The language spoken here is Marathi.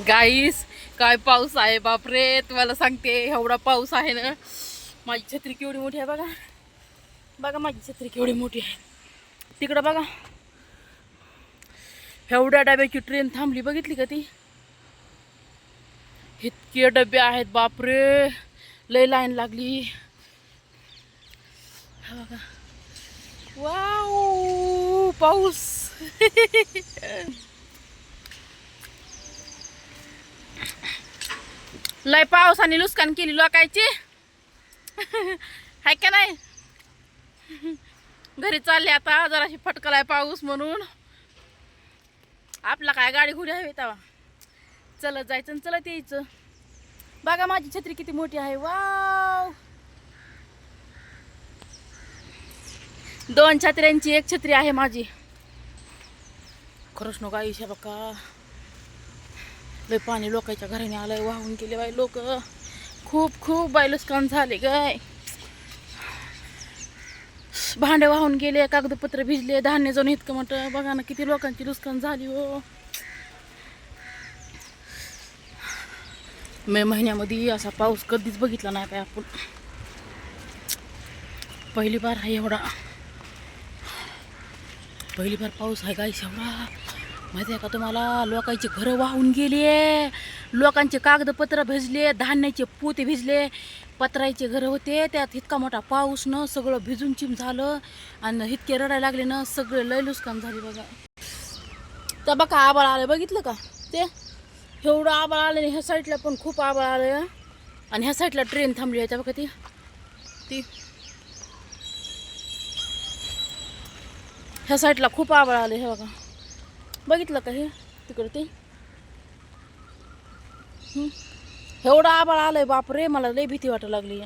गाईस काय पाऊस आहे? बापरे तुम्हाला सांगते एवढा पाऊस आहे ना. माझी छत्री केवढी मोठी आहे बघा. बघा माझी छत्री केवढी मोठी आहे. तिकडं बघा. एवढ्या डब्याची ट्रेन थांबली बघितली का ती? इतके डबे आहेत बापरे. लय लाईन लागली. हा बघा. वाव पाऊस. लय पावसाने नुकसान केली लोकायची हाय का नाही? घरी चालले आता जराशी फटकलाय पाऊस म्हणून. आपला काय गाडी घोडी हवी तेव्हा. चलत जायचं आणि चलत यायचं. बघा माझी छत्री किती मोठी आहे. वाव! दोन छत्र्यांची एक छत्री आहे माझी. खरंच नको आयुष्य बघा. लय पाणी लोकांच्या घराने आलंय वाहून गेले बाई लोक. खूप खूप बाय नुकसान झाले गाय भांडे वाहून गेले कागदपत्र भिजले धान्य जाऊन इतकं मोठं. बघा ना किती लोकांची नुकसान झाली हो. मे महिन्यामध्ये असा पाऊस कधीच बघितला नाही काय आपण. पहिली बार आहे एवढा. पहिली बार पाऊस आहे गाईस एवढा. माहिती आहे का तुम्हाला? लोकांची घरं वाहून गेली लोकांचे कागदपत्र भिजले धान्याचे पोते भिजले. पत्राचे घरं होते. त्यात इतका मोठा पाऊस न सगळं भिजून चिम झालं. आणि इतके रडायला लागले ना सगळे लय नुकसान झाले बघा. तर बघा आबाळ आलं बघितलं का? ते? एवढं आबाळ आलं आणि ह्या साईडला पण खूप आबाळ आलं आणि ह्या साईडला ट्रेन थांबली आहे. त्या बघा ती. ती. ह्या साईडला खूप आबाळ आले हे बघा. बघितलं का हे? तिकडे ते? हं. एवढं आबाळ आलंय बापरे मला लय भीती वाटायला लागली.